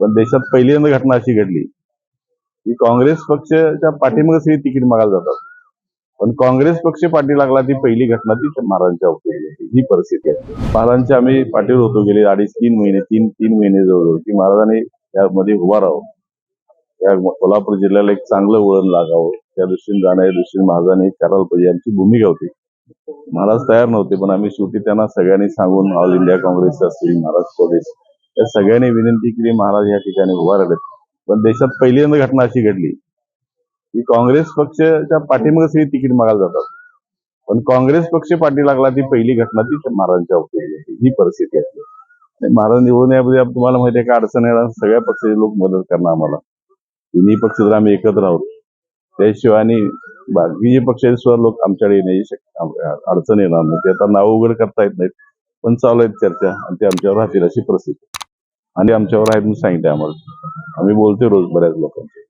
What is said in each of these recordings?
पण देशात पहिल्यांदा घटना अशी घडली की काँग्रेस पक्षाच्या पाठीमागे सगळी तिकीट मागायला जातात. पण काँग्रेस पक्ष पाठी लागला ती पहिली घटना ती महाराजांच्या होती. ही परिस्थिती आहे. महाराजांच्या आम्ही पाठीवर होतो गेले अडीच तीन महिने तीन तीन महिने जवळजवळ की महाराजांनी यामध्ये उभा राहावं. या कोल्हापूर जिल्ह्याला एक चांगलं वळण लागावं. त्या दृष्टीने जाण्याच्या दृष्टीने महाराजांनी करायला पाहिजे. आमची भूमिका होती. महाराज तयार नव्हते पण आम्ही शेवटी त्यांना सगळ्यांनी सांगून ऑल इंडिया काँग्रेस असतील महाराज प्रदेश या सगळ्यांनी विनंती केली महाराज या ठिकाणी उभा राहिलेत. पण देशात पहिल्यांदा घटना अशी घडली की काँग्रेस पक्षाच्या पाठीमागे सगळी तिकीट मागायला जातात. पण काँग्रेस पक्ष पाठी लागला ती पहिली घटना ती महाराजांच्या बाबतीत. ही परिस्थिती आहे. आणि महाराज निवडून यामध्ये तुम्हाला माहिती आहे का अडचण येणार सगळ्या पक्षाचे लोक मदत करणार आम्हाला. तिन्ही पक्ष जर आम्ही एकत्र आहोत त्याशिवाय आणि बाकीचे पक्षाचे सुद्धा लोक आमच्याकडे येण्याची अडचण येणार नाही. ते आता नाव उघड करता येत नाहीत पण चालू आहेत चर्चा आणि ते आमच्यावर राहतील अशी परिस्थिती आणि आमच्यावर आहेत म्हणून सांगितलं आम्हाला. आम्ही बोलतोय रोज बऱ्याच लोकांचे.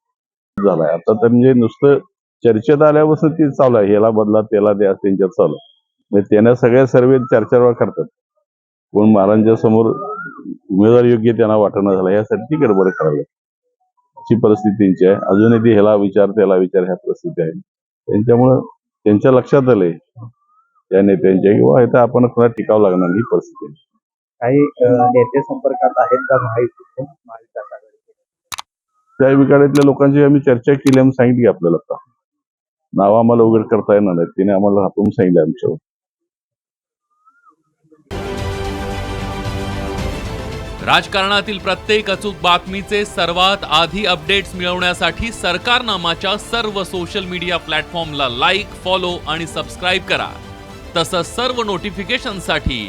झालाय. आता तर म्हणजे नुसतं चर्चेत आल्यापासून ती चालू आहे. याला बदला त्याला द्या त्यांच्यात चालू म्हणजे त्यांना सगळ्या सर्वे चर्चा करतात. कोण महाराजांच्या समोर उमेदवार योग्य त्यांना वाटणं झालं यासाठी ती गडबड करावी अशी परिस्थिती त्यांची आहे. अजूनही ती ह्याला विचार त्याला विचार ह्या परिस्थिती आहे. त्यांच्यामुळं त्यांच्या लक्षात आलंय. या नेत्यांच्या किंवा इथं आपण कोणा टिकावं लागणार ही परिस्थिती आहे. काही नेते संपर्कात आहेत का महायुतीचे महाविकास आघाडीचे त्या विकारातल्या लोकांची आम्ही चर्चा केली आम्ही सांगितली आपल्याला आता. नाव आम्हाला उघड करता येणार नाही तिने आम्हाला आपण सांगितलं आमच्यावर. राजकारणातील प्रत्येक अचूक बातमीचे सर्वात आधी अपडेट्स मिळवण्यासाठी सरकारनामाच्या सर्व सोशल मीडिया प्लॅटफॉर्मला लाईक फॉलो आणि सबस्क्राईब करा. तसंच सर्व नोटिफिकेशनसाठी